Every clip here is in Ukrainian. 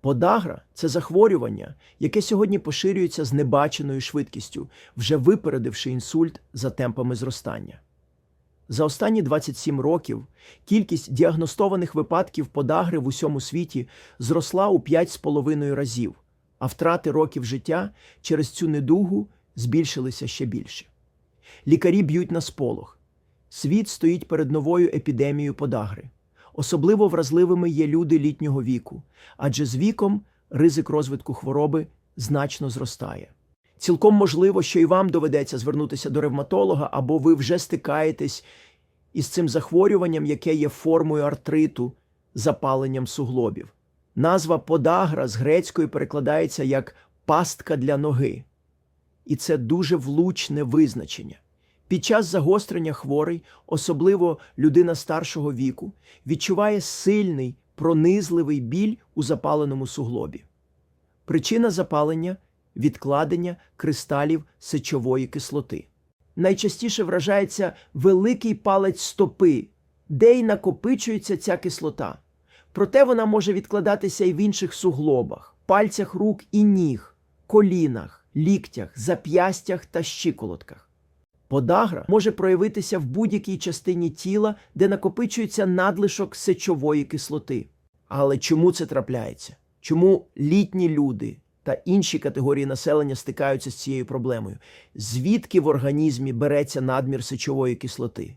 Подагра це захворювання, яке сьогодні поширюється з небаченою швидкістю, вже випередивши інсульт за темпами зростання. За останні 27 років кількість діагностованих випадків подагри в усьому світі зросла у 5,5 разів, а втрати років життя через цю недугу збільшилися ще більше. Лікарі б'ють на сполох. Світ стоїть перед новою епідемією подагри. Особливо вразливими є люди літнього віку, адже з віком ризик розвитку хвороби значно зростає. Цілком можливо, що і вам доведеться звернутися до ревматолога, або ви вже стикаєтесь із цим захворюванням, яке є формою артриту, запаленням суглобів. Назва подагра з грецької перекладається як пастка для ноги. І це дуже влучне визначення. Під час загострення хворий, особливо людина старшого віку, відчуває сильний пронизливий біль у запаленому суглобі. Причина запалення відкладення кристалів сечової кислоти. Найчастіше вражається великий палець стопи, де й накопичується ця кислота. Проте вона може відкладатися і в інших суглобах, пальцях рук і ніг, колінах, ліктях, зап'ястях та щиколотках. Подагра може проявитися в будь-якій частині тіла, де накопичується надлишок сечової кислоти. Але чому це трапляється? Чому літні люди та інші категорії населення стикаються з цією проблемою? Звідки в організмі береться надмір сечової кислоти?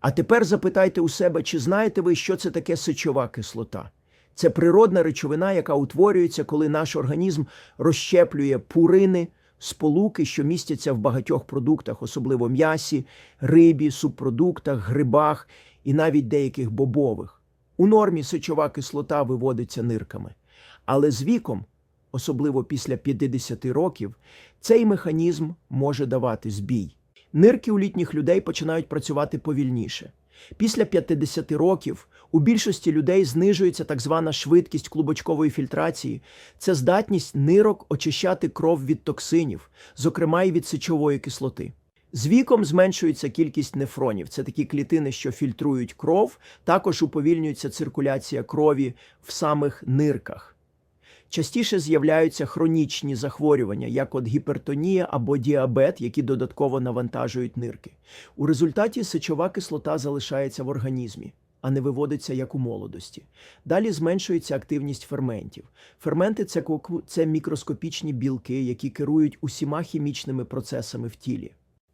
А тепер запитайте у себе, чи знаєте ви, що це таке сечова кислота? Це природна речовина, яка утворюється, коли наш організм розщеплює пурини, сполуки, що містяться в багатьох продуктах, особливо м'ясі, рибі, субпродуктах, грибах і навіть деяких бобових. У нормі сечова кислота виводиться нирками. Але з віком, особливо після 50 років, цей механізм може давати збій. Нирки у літніх людей починають працювати повільніше. Після 50 років у більшості людей знижується так звана швидкість клубочкової фільтрації. Це здатність нирок очищати кров від токсинів, зокрема і від сечової кислоти. З віком зменшується кількість нефронів. Це такі клітини, що фільтрують кров, також уповільнюється циркуляція крові в самих нирках. Частіше з'являються хронічні захворювання, як от гіпертонія або діабет, які додатково навантажують нирки. У результаті сечова кислота залишається в організмі, а не виводиться як у молодості. Далі зменшується активність ферментів. Ферменти це, це мікроскопічні білки, які керують усіма хімічними процесами в тілі.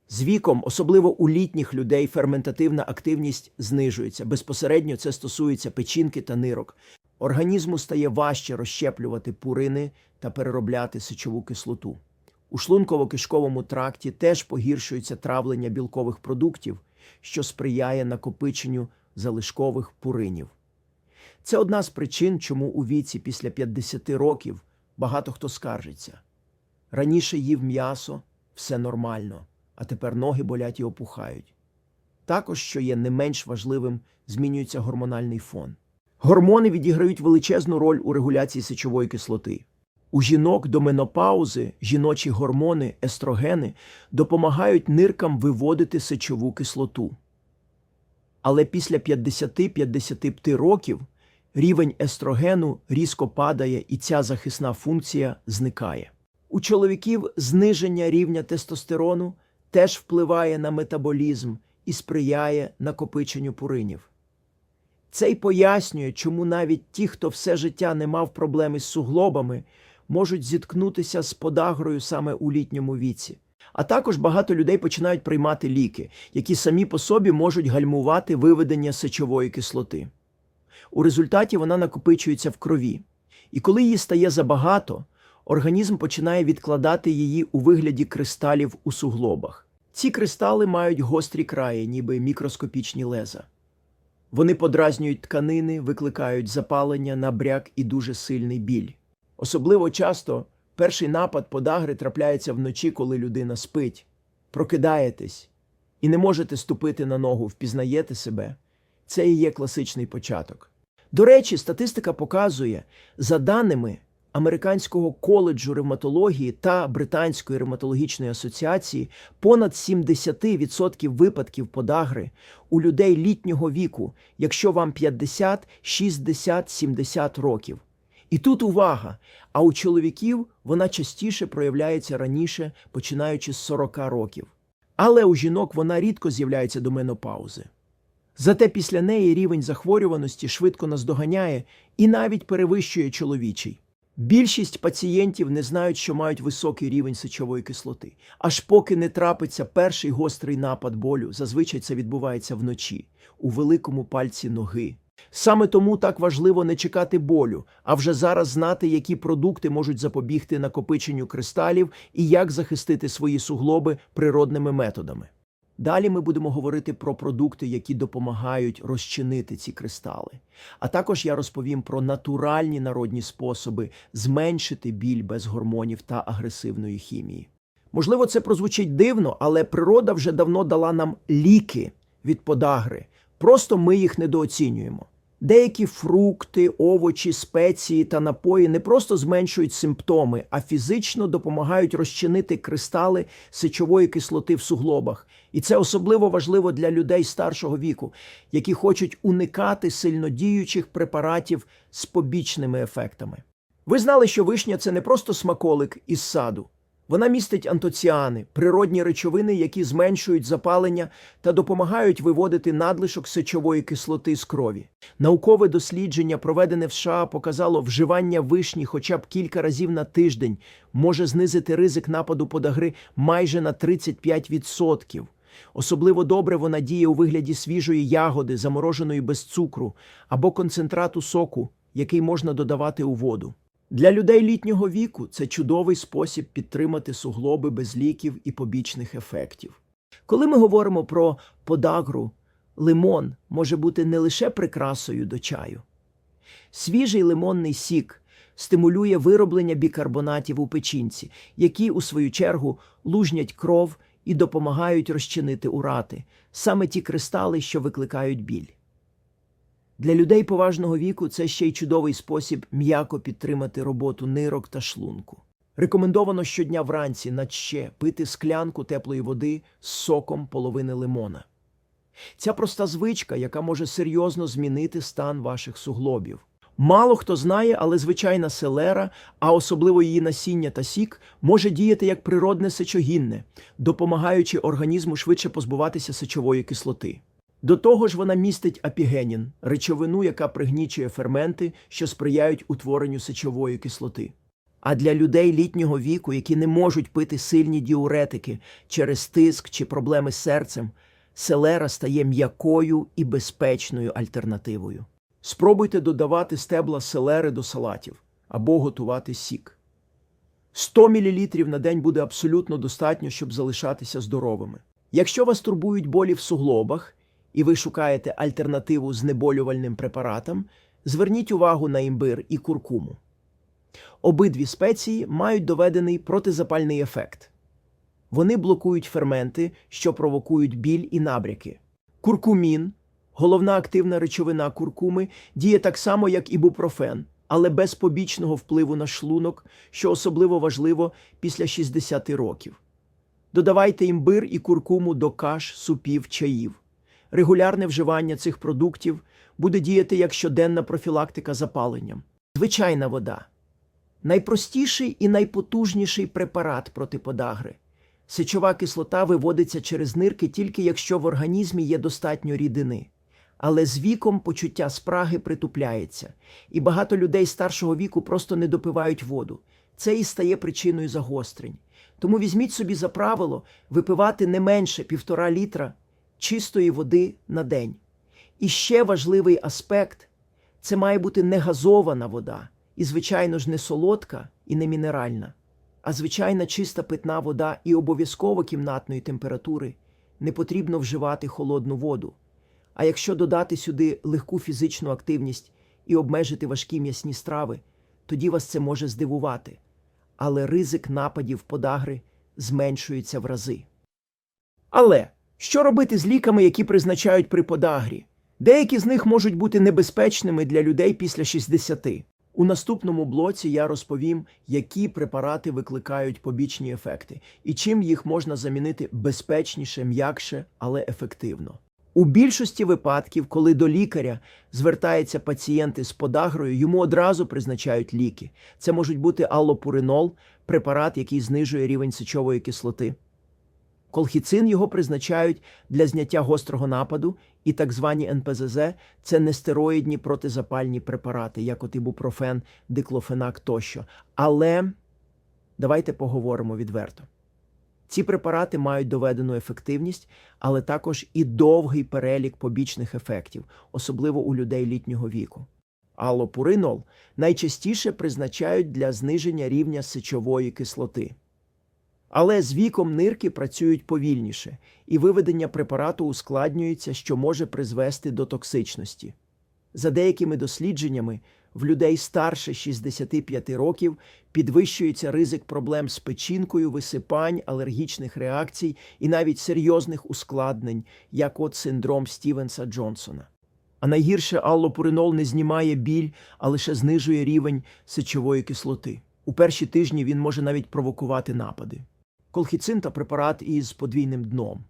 З віком, особливо у літніх людей, ферментативна активність знижується. Безпосередньо це стосується печінки та нирок. Організму стає важче розщеплювати пурини та переробляти сечову кислоту. У шлунково-кишковому тракті теж погіршується травлення білкових продуктів, що сприяє накопиченню залишкових пуринів. Це одна з причин, чому у віці після 50 років багато хто скаржиться. Раніше їв м'ясо, все нормально, а тепер ноги болять і опухають. Також, що є не менш важливим, змінюється гормональний фон. Гормони відіграють величезну роль у регуляції сечової кислоти. У жінок до менопаузи жіночі гормони, естрогени допомагають ниркам виводити сечову кислоту. Але після 50-55 років рівень естрогену різко падає і ця захисна функція зникає. У чоловіків зниження рівня тестостерону теж впливає на метаболізм і сприяє накопиченню пуринів. Це й пояснює, чому навіть ті, хто все життя не мав проблеми з суглобами, можуть зіткнутися з подагрою саме у літньому віці. А також багато людей починають приймати ліки, які самі по собі можуть гальмувати виведення сечової кислоти. У результаті вона накопичується в крові. І коли її стає забагато, організм починає відкладати її у вигляді кристалів у суглобах. Ці кристали мають гострі краї, ніби мікроскопічні леза. Вони подразнюють тканини, викликають запалення, набряк і дуже сильний біль. Особливо часто перший напад подагри трапляється вночі, коли людина спить. Прокидаєтесь і не можете ступити на ногу, впізнаєте себе. Це і є класичний початок. До речі, статистика показує, за даними Американського коледжу ревматології та Британської ревматологічної асоціації, понад 70% випадків подагри у людей літнього віку, якщо вам 50, 60, 70 років. І тут увага! А у чоловіків вона частіше проявляється раніше, починаючи з 40 років. Але у жінок вона рідко з'являється до менопаузи. Зате після неї рівень захворюваності швидко наздоганяє і навіть перевищує чоловічий. Більшість пацієнтів не знають, що мають високий рівень сечової кислоти, аж поки не трапиться перший гострий напад болю, зазвичай це відбувається вночі, у великому пальці ноги. Саме тому так важливо не чекати болю, а вже зараз знати, які продукти можуть запобігти накопиченню кристалів і як захистити свої суглоби природними методами. Далі ми будемо говорити про продукти, які допомагають розчинити ці кристали. А також я розповім про натуральні народні способи зменшити біль без гормонів та агресивної хімії. Можливо, це прозвучить дивно, але природа вже давно дала нам ліки від подагри. Просто ми їх недооцінюємо. Деякі фрукти, овочі, спеції та напої не просто зменшують симптоми, а фізично допомагають розчинити кристали сечової кислоти в суглобах. І це особливо важливо для людей старшого віку, які хочуть уникати сильнодіючих препаратів з побічними ефектами. Ви знали, що вишня це не просто смаколик із саду. Вона містить антоціани, природні речовини, які зменшують запалення та допомагають виводити надлишок сечової кислоти з крові. Наукове дослідження, проведене в США, показало, вживання вишні хоча б кілька разів на тиждень може знизити ризик нападу подагри майже на 35%. Особливо добре вона діє у вигляді свіжої ягоди, замороженої без цукру, або концентрату соку, який можна додавати у воду. Для людей літнього віку це чудовий спосіб підтримати суглоби без ліків і побічних ефектів. Коли ми говоримо про подагру, лимон може бути не лише прикрасою до чаю. Свіжий лимонний сік стимулює вироблення бікарбонатів у печінці, які, у свою чергу, лужнять кров і допомагають розчинити урати, саме ті кристали, що викликають біль. Для людей поважного віку це ще й чудовий спосіб м'яко підтримати роботу нирок та шлунку. Рекомендовано щодня вранці наче пити склянку теплої води з соком половини лимона. Ця проста звичка, яка може серйозно змінити стан ваших суглобів. Мало хто знає, але звичайна селера, а особливо її насіння та сік, може діяти як природне сечогінне, допомагаючи організму швидше позбуватися сечової кислоти. До того ж, вона містить апігенін, речовину, яка пригнічує ферменти, що сприяють утворенню сечової кислоти. А для людей літнього віку, які не можуть пити сильні діуретики через тиск чи проблеми з серцем, селера стає м'якою і безпечною альтернативою. Спробуйте додавати стебла селери до салатів або готувати сік. 100 мл на день буде абсолютно достатньо, щоб залишатися здоровими. Якщо вас турбують болі в суглобах, і ви шукаєте альтернативу знеболювальним препаратам, зверніть увагу на імбир і куркуму. Обидві спеції мають доведений протизапальний ефект. Вони блокують ферменти, що провокують біль і набряки. Куркумін, головна активна речовина куркуми, діє так само, як ібупрофен, але без побічного впливу на шлунок, що особливо важливо після 60 років. Додавайте імбир і куркуму до каш, супів, чаїв. Регулярне вживання цих продуктів буде діяти як щоденна профілактика запаленням. Звичайна вода найпростіший і найпотужніший препарат проти подагри. Сечова кислота виводиться через нирки тільки якщо в організмі є достатньо рідини. Але з віком почуття спраги притупляється, і багато людей старшого віку просто не допивають воду. Це і стає причиною загострень. Тому візьміть собі за правило випивати не менше півтора літра чистої води на день. І ще важливий аспект це має бути не газована вода, і, звичайно ж, не солодка і не мінеральна, а звичайна чиста питна вода і обов'язково кімнатної температури. Не потрібно вживати холодну воду. А якщо додати сюди легку фізичну активність і обмежити важкі м'ясні страви, тоді вас це може здивувати. Але ризик нападів подагри зменшується в рази. Але що робити з ліками, які призначають при подагрі? Деякі з них можуть бути небезпечними для людей після 60. У наступному блоці я розповім, які препарати викликають побічні ефекти і чим їх можна замінити безпечніше, м'якше, але ефективно. У більшості випадків, коли до лікаря звертаються пацієнти з подагрою, йому одразу призначають ліки. Це можуть бути аллопуринол, препарат, який знижує рівень сечової кислоти. Колхіцин його призначають для зняття гострого нападу, і так звані НПЗЗ – це нестероїдні протизапальні препарати, як от ібупрофен, диклофенак тощо. Але давайте поговоримо відверто. Ці препарати мають доведену ефективність, але також і довгий перелік побічних ефектів, особливо у людей літнього віку. Аллопуринол найчастіше призначають для зниження рівня сечової кислоти. Але з віком нирки працюють повільніше, і виведення препарату ускладнюється, що може призвести до токсичності. За деякими дослідженнями, в людей старше 65 років підвищується ризик проблем з печінкою, висипань, алергічних реакцій і навіть серйозних ускладнень, як от синдром Стівенса Джонсона. А найгірше аллопуринол не знімає біль, а лише знижує рівень сечової кислоти. У перші тижні він може навіть провокувати напади. Колхіцин та препарат із подвійним дном.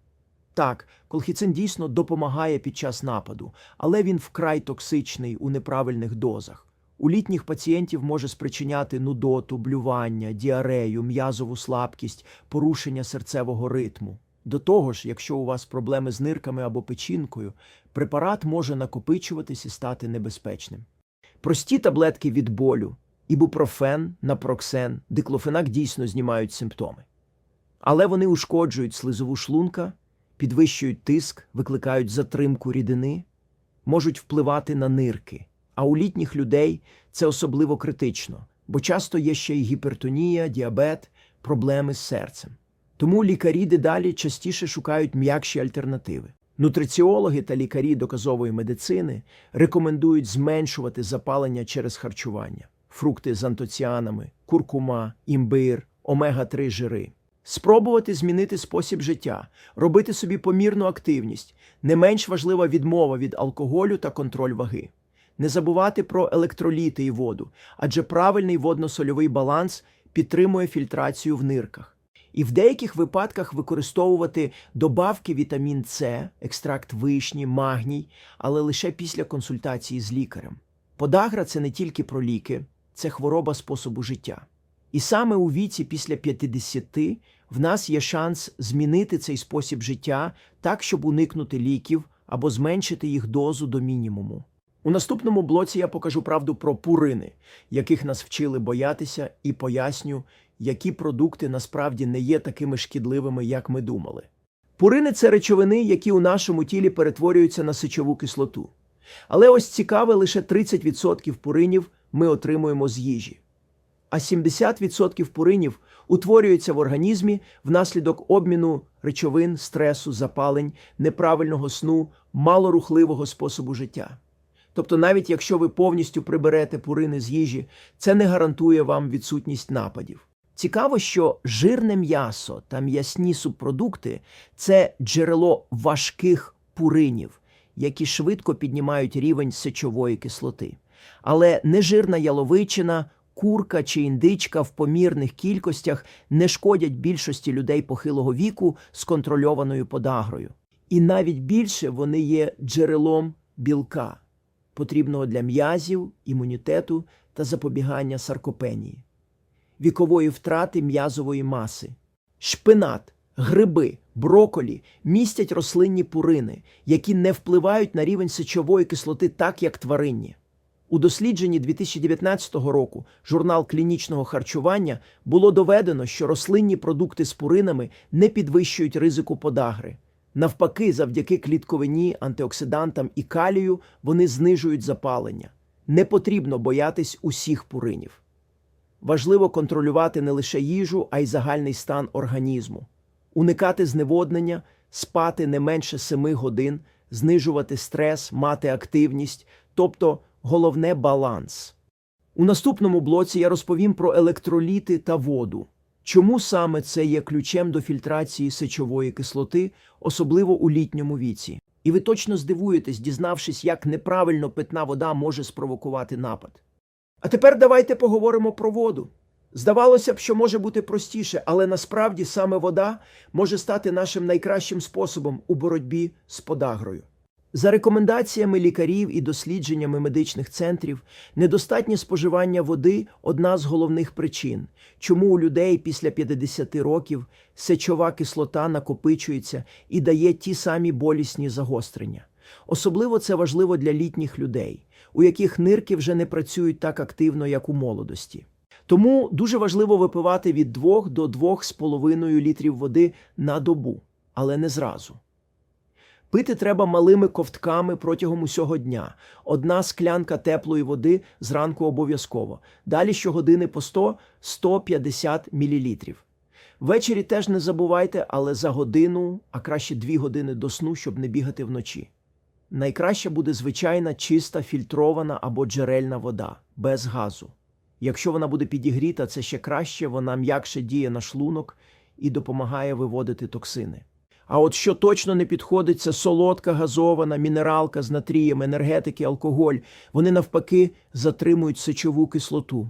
Так, колхіцин дійсно допомагає під час нападу, але він вкрай токсичний у неправильних дозах. У літніх пацієнтів може спричиняти нудоту, блювання, діарею, м'язову слабкість, порушення серцевого ритму. До того ж, якщо у вас проблеми з нирками або печінкою, препарат може накопичуватись і стати небезпечним. Прості таблетки від болю, ібупрофен, напроксен, диклофенак дійсно знімають симптоми. Але вони ушкоджують слизову шлунка, підвищують тиск, викликають затримку рідини, можуть впливати на нирки. А у літніх людей це особливо критично, бо часто є ще й гіпертонія, діабет, проблеми з серцем. Тому лікарі дедалі частіше шукають м'якші альтернативи. Нутриціологи та лікарі доказової медицини рекомендують зменшувати запалення через харчування, фрукти з антоціанами, куркума, імбир, омега-3 жири. Спробувати змінити спосіб життя, робити собі помірну активність, не менш важлива відмова від алкоголю та контроль ваги. Не забувати про електроліти і воду, адже правильний водно-сольовий баланс підтримує фільтрацію в нирках. І в деяких випадках використовувати добавки вітамін С, екстракт вишні, магній, але лише після консультації з лікарем. Подагра це не тільки про ліки, це хвороба способу життя. І саме у віці після 50 в нас є шанс змінити цей спосіб життя так, щоб уникнути ліків або зменшити їх дозу до мінімуму. У наступному блоці я покажу правду про пурини, яких нас вчили боятися, і поясню, які продукти насправді не є такими шкідливими, як ми думали. Пурини це речовини, які у нашому тілі перетворюються на сечову кислоту. Але ось цікаве, лише 30% пуринів ми отримуємо з їжі. А 70% пуринів утворюються в організмі внаслідок обміну речовин, стресу, запалень, неправильного сну, малорухливого способу життя. Тобто, навіть якщо ви повністю приберете пурини з їжі, це не гарантує вам відсутність нападів. Цікаво, що жирне м'ясо та м'ясні субпродукти це джерело важких пуринів, які швидко піднімають рівень сечової кислоти. Але нежирна яловичина, курка чи індичка в помірних кількостях не шкодять більшості людей похилого віку з контрольованою подагрою. І навіть більше вони є джерелом білка, потрібного для м'язів, імунітету та запобігання саркопенії, вікової втрати м'язової маси. Шпинат, гриби, броколі містять рослинні пурини, які не впливають на рівень сечової кислоти так, як тваринні. У дослідженні 2019 року журнал клінічного харчування було доведено, що рослинні продукти з пуринами не підвищують ризику подагри. Навпаки, завдяки клітковині, антиоксидантам і калію вони знижують запалення. Не потрібно боятись усіх пуринів. Важливо контролювати не лише їжу, а й загальний стан організму, уникати зневоднення, спати не менше 7 годин, знижувати стрес, мати активність, тобто головне баланс. У наступному блоці я розповім про електроліти та воду. Чому саме це є ключем до фільтрації сечової кислоти, особливо у літньому віці? І ви точно здивуєтесь, дізнавшись, як неправильно питна вода може спровокувати напад. А тепер давайте поговоримо про воду. Здавалося б, що може бути простіше, але насправді саме вода може стати нашим найкращим способом у боротьбі з подагрою. За рекомендаціями лікарів і дослідженнями медичних центрів, недостатнє споживання води одна з головних причин, чому у людей після 50 років сечова кислота накопичується і дає ті самі болісні загострення. Особливо це важливо для літніх людей, у яких нирки вже не працюють так активно, як у молодості. Тому дуже важливо випивати від 2 до 2,5 літрів води на добу, але не зразу. Пити треба малими ковтками протягом усього дня. Одна склянка теплої води зранку обов'язково. Далі щогодини по 100-150 мл. Ввечері теж не забувайте, але за годину, а краще 2 години до сну, щоб не бігати вночі. Найкраща буде звичайна чиста фільтрована або джерельна вода, без газу. Якщо вона буде підігріта, це ще краще, вона м'якше діє на шлунок і допомагає виводити токсини. А от що точно не підходить, це солодка, газована, мінералка з натрієм, енергетики, алкоголь. Вони навпаки затримують сечову кислоту.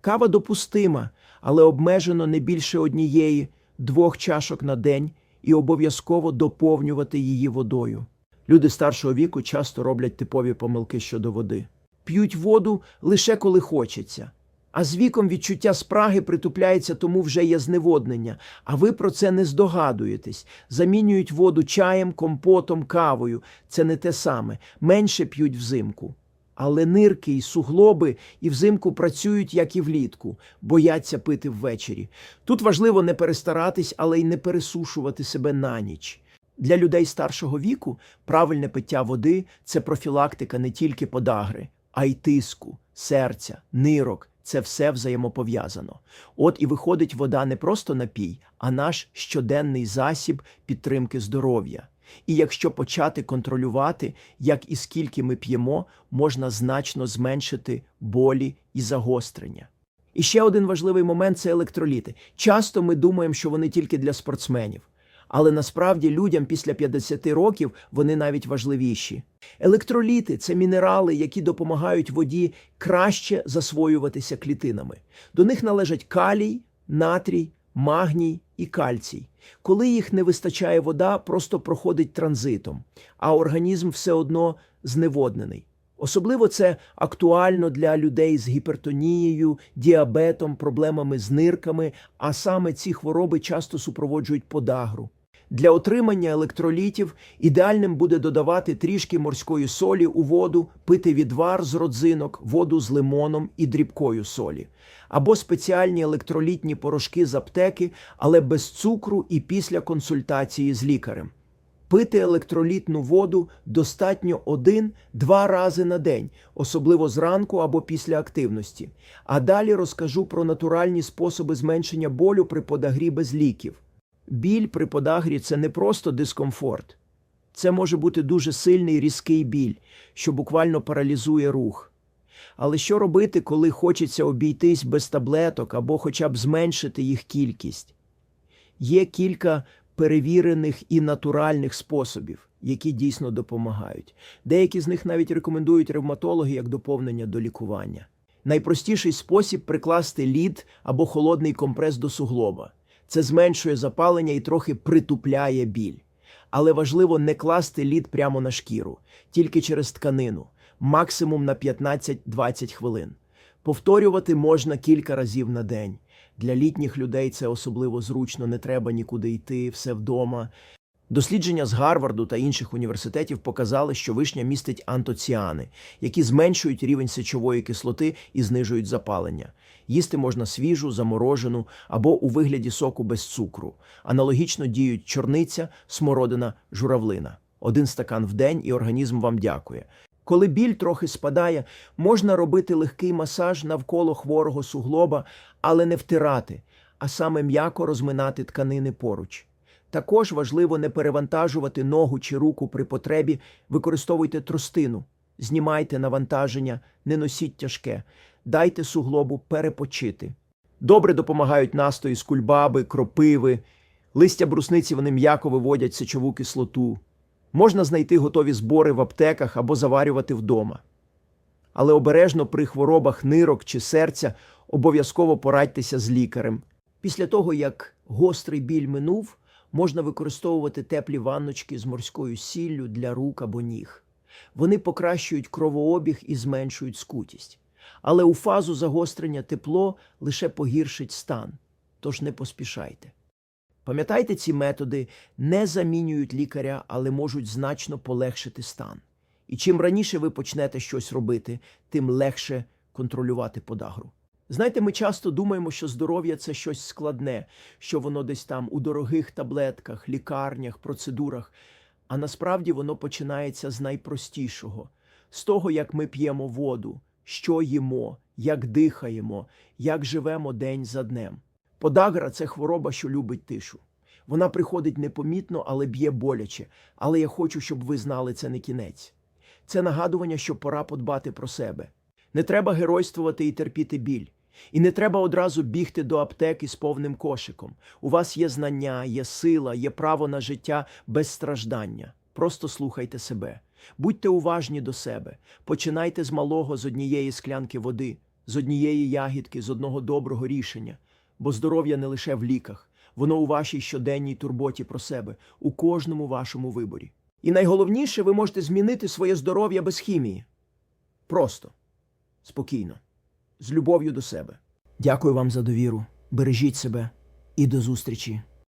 Кава допустима, але обмежено не більше однієї, двох чашок на день і обов'язково доповнювати її водою. Люди старшого віку часто роблять типові помилки щодо води. П'ють воду лише коли хочеться. А з віком відчуття спраги притупляється, тому вже є зневоднення. А ви про це не здогадуєтесь. Замінюють воду чаєм, компотом, кавою. Це не те саме. Менше п'ють взимку. Але нирки і суглоби і взимку працюють, як і влітку, бояться пити ввечері. Тут важливо не перестаратись, але й не пересушувати себе на ніч. Для людей старшого віку правильне пиття води це профілактика не тільки подагри, а й тиску, серця, нирок. Це все взаємопов'язано. От і виходить вода не просто напій, а наш щоденний засіб підтримки здоров'я. І якщо почати контролювати, як і скільки ми п'ємо, можна значно зменшити болі і загострення. І ще один важливий момент це електроліти. Часто ми думаємо, що вони тільки для спортсменів. Але насправді людям після 50 років вони навіть важливіші. Електроліти це мінерали, які допомагають воді краще засвоюватися клітинами. До них належать калій, натрій, магній і кальцій. Коли їх не вистачає вода, просто проходить транзитом, а організм все одно зневоднений. Особливо це актуально для людей з гіпертонією, діабетом, проблемами з нирками, а саме ці хвороби часто супроводжують подагру. Для отримання електролітів ідеальним буде додавати трішки морської солі у воду, пити відвар з родзинок, воду з лимоном і дрібкою солі, або спеціальні електролітні порошки з аптеки, але без цукру і після консультації з лікарем. Пити електролітну воду достатньо один-два рази на день, особливо зранку або після активності. А далі розкажу про натуральні способи зменшення болю при подагрі без ліків. Біль при подагрі це не просто дискомфорт, це може бути дуже сильний різкий біль, що буквально паралізує рух. Але що робити, коли хочеться обійтись без таблеток або хоча б зменшити їх кількість? Є кілька перевірених і натуральних способів, які дійсно допомагають. Деякі з них навіть рекомендують ревматологи як доповнення до лікування. Найпростіший спосіб прикласти лід або холодний компрес до суглоба. Це зменшує запалення і трохи притупляє біль. Але важливо не класти лід прямо на шкіру, тільки через тканину, максимум на 15-20 хвилин. Повторювати можна кілька разів на день. Для літніх людей це особливо зручно, не треба нікуди йти, все вдома. Дослідження з Гарварду та інших університетів показали, що вишня містить антоціани, які зменшують рівень сечової кислоти і знижують запалення. Їсти можна свіжу, заморожену або у вигляді соку без цукру. Аналогічно діють чорниця, смородина, журавлина. Один стакан в день, і організм вам дякує. Коли біль трохи спадає, можна робити легкий масаж навколо хворого суглоба, але не втирати, а саме м'яко розминати тканини поруч. Також важливо не перевантажувати ногу чи руку при потребі, використовуйте тростину, знімайте навантаження, не носіть тяжке, дайте суглобу перепочити. Добре допомагають настої з кульбаби, кропиви, листя брусниці вони м'яко виводять сечову кислоту. Можна знайти готові збори в аптеках або заварювати вдома. Але обережно при хворобах нирок чи серця обов'язково порадьтеся з лікарем. Після того, як гострий біль минув, Можна використовувати теплі ванночки з морською сіллю для рук або ніг. Вони покращують кровообіг і зменшують скутість. Але у фазу загострення тепло лише погіршить стан, тож не поспішайте. Пам'ятайте, ці методи не замінюють лікаря, але можуть значно полегшити стан. І чим раніше ви почнете щось робити, тим легше контролювати подагру. Знаєте, ми часто думаємо, що здоров'я це щось складне, що воно десь там у дорогих таблетках, лікарнях, процедурах. А насправді воно починається з найпростішого, з того, як ми п'ємо воду, що їмо, як дихаємо, як живемо день за днем. Подагра це хвороба, що любить тишу. Вона приходить непомітно, але б'є боляче. Але я хочу, щоб ви знали, це не кінець. Це нагадування, що пора подбати про себе. Не треба геройствувати і терпіти біль. І не треба одразу бігти до аптеки з повним кошиком. У вас є знання, є сила, є право на життя без страждання. Просто слухайте себе. Будьте уважні до себе. Починайте з малого, з однієї склянки води, з однієї ягідки, з одного доброго рішення. Бо здоров'я не лише в ліках, воно у вашій щоденній турботі про себе, у кожному вашому виборі. І найголовніше, ви можете змінити своє здоров'я без хімії. Просто, спокійно, з любов'ю до себе. Дякую вам за довіру. Бережіть себе і до зустрічі